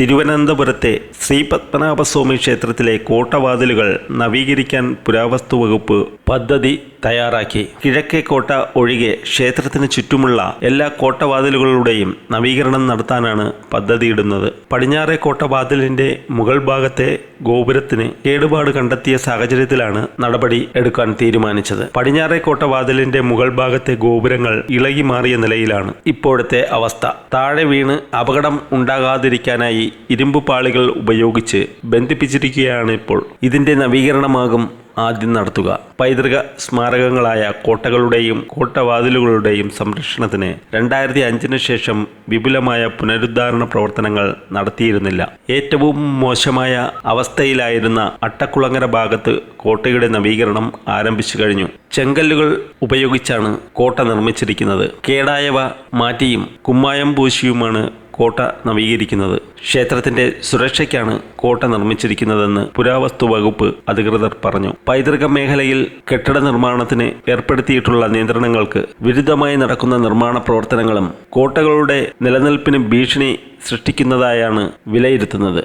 തിരുവനന്തപുരത്തെ ശ്രീ പത്മനാഭസ്വാമി ക്ഷേത്രത്തിലെ കോട്ടവാതിലുകൾ നവീകരിക്കാൻ പുരാവസ്തു വകുപ്പ് പദ്ധതി തയ്യാറാക്കി. കിഴക്കേ കോട്ട ഒഴികെ ക്ഷേത്രത്തിന് ചുറ്റുമുള്ള എല്ലാ കോട്ടവാതിലുകളുടെയും നവീകരണം നടത്താനാണ് പദ്ധതിയിടുന്നത്. പടിഞ്ഞാറേ കോട്ടവാതിലിന്റെ മുകൾ ഭാഗത്തെ ഗോപുരത്തിന് കേടുപാട് കണ്ടെത്തിയ സാഹചര്യത്തിലാണ് നടപടി എടുക്കാൻ തീരുമാനിച്ചത്. പടിഞ്ഞാറേ കോട്ടവാതിലിന്റെ മുകൾ ഭാഗത്തെ ഗോപുരങ്ങൾ ഇളകി മാറിയ നിലയിലാണ് ഇപ്പോഴത്തെ അവസ്ഥ. താഴെ വീണ് അപകടം ഉണ്ടാകാതിരിക്കാനായി ഇരുമ്പ് പാളികൾ ഉപയോഗിച്ച് ബന്ധിപ്പിച്ചിരിക്കുകയാണ് ഇപ്പോൾ. ഇതിന്റെ നവീകരണമാകും ആദ്യം നടത്തുക. പൈതൃക സ്മാരകങ്ങളായ കോട്ടകളുടെയും കോട്ടവാതിലുകളുടെയും സംരക്ഷണത്തിന് രണ്ടായിരത്തി അഞ്ചിന് ശേഷം വിപുലമായ പുനരുദ്ധാരണ പ്രവർത്തനങ്ങൾ നടത്തിയിരുന്നില്ല. ഏറ്റവും മോശമായ അവസ്ഥയിലായിരുന്ന അട്ടക്കുളങ്ങര ഭാഗത്ത് കോട്ടയുടെ നവീകരണം ആരംഭിച്ചു കഴിഞ്ഞു. ചെങ്കല്ലുകൾ ഉപയോഗിച്ചാണ് കോട്ട നിർമ്മിച്ചിരിക്കുന്നത്. കേടായവ മാറ്റിയും കുമ്മായം പൂശിയുമാണ് കോട്ട നവീകരിക്കുന്നത്. ക്ഷേത്രത്തിന്റെ സുരക്ഷയ്ക്കാണ് കോട്ട നിർമ്മിച്ചിരിക്കുന്നതെന്ന് പുരാവസ്തു വകുപ്പ് അധികൃതർ പറഞ്ഞു. പൈതൃക മേഖലയിൽ കെട്ടിട നിർമ്മാണത്തിന് ഏർപ്പെടുത്തിയിട്ടുള്ള നിയന്ത്രണങ്ങൾക്ക് വിരുദ്ധമായി നടക്കുന്ന നിർമ്മാണ പ്രവർത്തനങ്ങളും കോട്ടകളുടെ നിലനിൽപ്പിന് ഭീഷണി സൃഷ്ടിക്കുന്നതായാണ് വിലയിരുത്തുന്നത്.